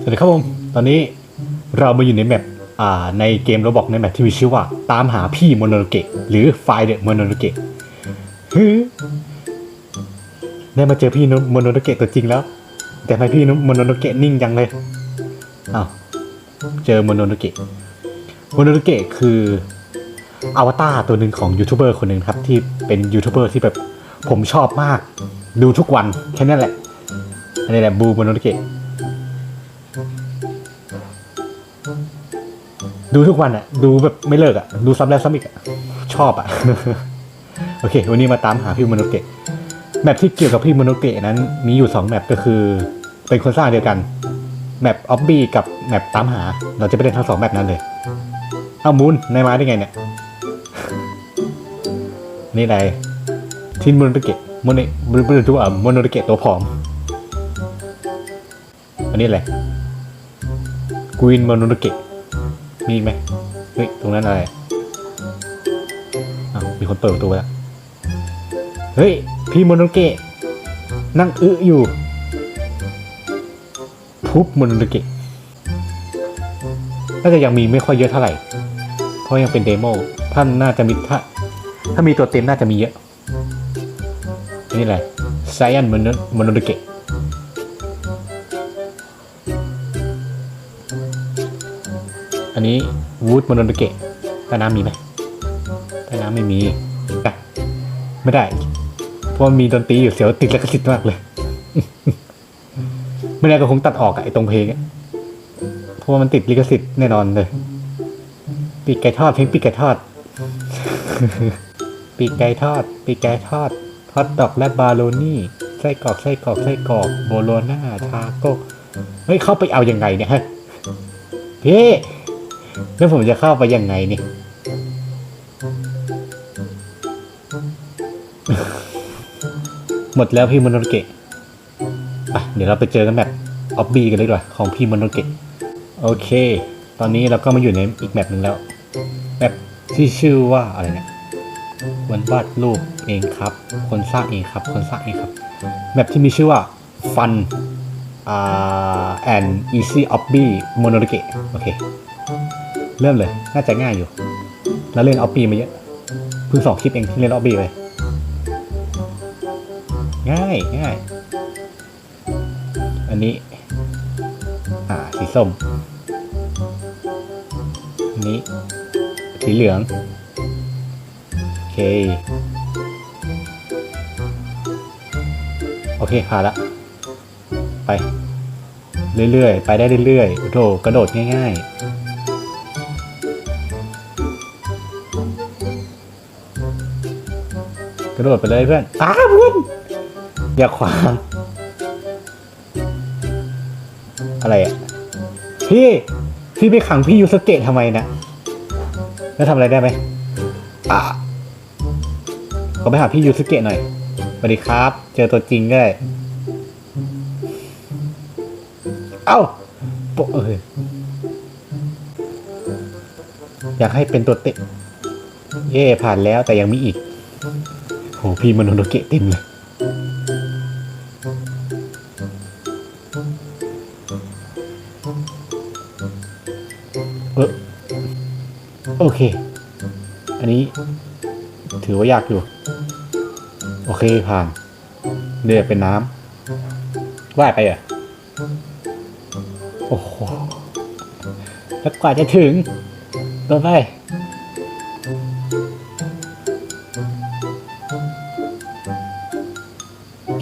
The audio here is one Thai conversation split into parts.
สวัสดีครับผม ตอนนี้เรามาอยู่ในแมปอ่าในเกมเราบอกในแมปที่มีชื่อว่า ตามหาพี่โมโนโลเกะหรือไฟเดอะโมโนโลเกะฮึได้มาเจอพี่โมโนโลเกะตัวจริงแล้ว แต่ทำไมพี่โมโนโลเกะนิ่งจังเลยอ้าวเจอโมโนโลเกะโมโนโลเกะคืออวตารตัวหนึ่งของยูทูบเบอร์คนหนึ่งครับ ที่เป็นยูทูบเบอร์ที่แบบผมชอบมาก ดูทุกวันแค่นั้นแหละอันนี้แหละบูโมโนโลเกะ ดูทุกวันอะดูแบบไม่เลิกอะดูซ้ำแล้วซ้ำอีกอะชอบอะโอเค วันนี้มาตามหาพี่โมโนเกะแมปที่เกี่ยวกับพี่โมโนเกะนั้นมีอยู่สองแมปก็คือเป็นคนสร้างเดียวกันแมปออบบี้กับแมปตามหา เราจะไปเล่นทั้งสองแมปนั้นเลยเอามูนนายมาได้ไงเนี่ย นี่อะไรทินโมโนเกะโมเนโมโนตัวโมโนเกะตัวผอม อันนี้อะไร กวินมโนเกะมีอีกไหมเฮ้ย ตรงนั้นอะไรอ้าวมีคนเปิดประตูไปแล้วเฮ้ย พี่มโนเกะนั่งอึอยู่พุบมโนเกะน่าจะยังมีไม่ค่อยเยอะเท่าไหร่ เพราะยังเป็นเดโมท่านน่าจะมีถ้าถ้ามีตัวเต็มน่าจะมีเยอะ นี่แหละไซแอนมโนมโนเกะ อันนี้วูดโมโนเกะใต้น้ำมีไหมใต้น้ำไม่มีอะไม่ได้ เพราะมันมีดนตรีอยู่เสียวติดแล้วก็สิทธิ์มากเลย ไม่ได้ก็คงตัดออกอะไอ้ตรงเพลงเพราะว่ามันติดลิขสิทธิ์แน่นอนเลย ปีกไก่ทอดเพลงปีกไก่ทอด ปีกไก่ทอด ปีกไก่ทอดฮอตดอกและบาโลนี่ไส้กรอกไส้กรอกไส้กรอกโบโลน่าทาโก้เฮ้ยเข้าไปเอายังไงเนี่ยฮะพี่ แล้วผมจะเข้าไปยังไงนี่ หมดแล้วพี่มโนเกะไปเดี๋ยวเราไปเจอกันแบบออบบี้กันเลยดีกว่าของพี่มโนเกะโอเค ตอนนี้เราก็มาอยู่ในอีกแมปหนึ่งแล้วแมปที่ชื่อว่าอะไรเนี่ยวันวาดรูปเองครับ คนสร้างเองครับ คนสร้างเองครับ แมปที่มีชื่อว่า Fun อ่า and easy obby mononoke โอเค เริ่มเลย น่าจะง่ายอยู่ แล้วเล่นออปปี้มาเยอะเพิ่งสองคลิปเองที่เล่นออปปี้ไปง่ายง่าย อันนี้ อ่า สีส้ม อันนี้ สีเหลือง โอเค โอเคผ่านละ ไป เรื่อยๆ ไปได้เรื่อยๆโอ้โถกระโดดง่าย ๆ กระโดดไปเลยเพื่อนอ้าเพื่อนอย่าขวางอะไรอะพี่พี่ไปขังพี่ยูสเกตทำไมนะแล้วทำอะไรได้ไหมอะก็ไปหาพี่ยูสเกตหน่อยสวัสดีครับ เจอตัวจริงได้ เอ้าโปะเอ้อยากให้เป็นตัวเตะเย่ผ่านแล้วแต่ยังมีอีก หพี่มโนโนเกะเต็มเลยเออโอเค อันนี้ ถือว่ายากอยู่ โอเคผ่านเรือเป็นน้ำว่ายไปอะ โอ้โห แล้วกว่าจะถึงต่อไป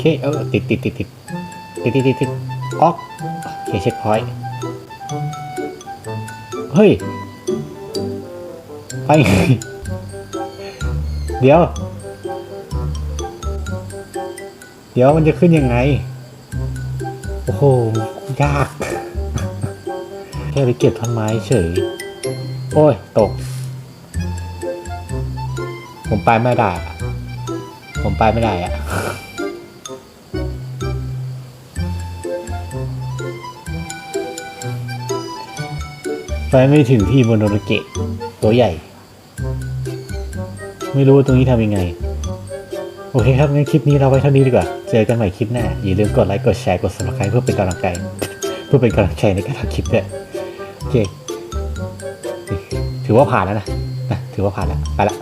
เคเออติดติดติดติดติดติดติดติดออกโอเคเช็คพอยต์เฮ้ยไปเดี๋ยว เดี๋ยวมันจะขึ้นยังไง โอ้โห ยาก แค่ไปเก็บท่อนไม้เฉย โอ้ย ตก ผมไปไม่ได้อะผมไปไม่ได้อะ ไปไม่ถึงที่โมโนโรเกะตัวใหญ่ ไม่รู้ว่าตรงนี้ทำยังไง โอเคครับงั้นคลิปนี้เราไว้เท่านี้ดีกว่า เจอกันใหม่คลิปหน้า อย่าลืมกดไลค์กดแชร์กดสมัครใจเพื่อเป็นกำลังใจเพื่อเป็นกำลังใจในการทำคลิปเนี่ยโอเค ถือว่าผ่านแล้วนะนะถือว่าผ่านแล้วไปละ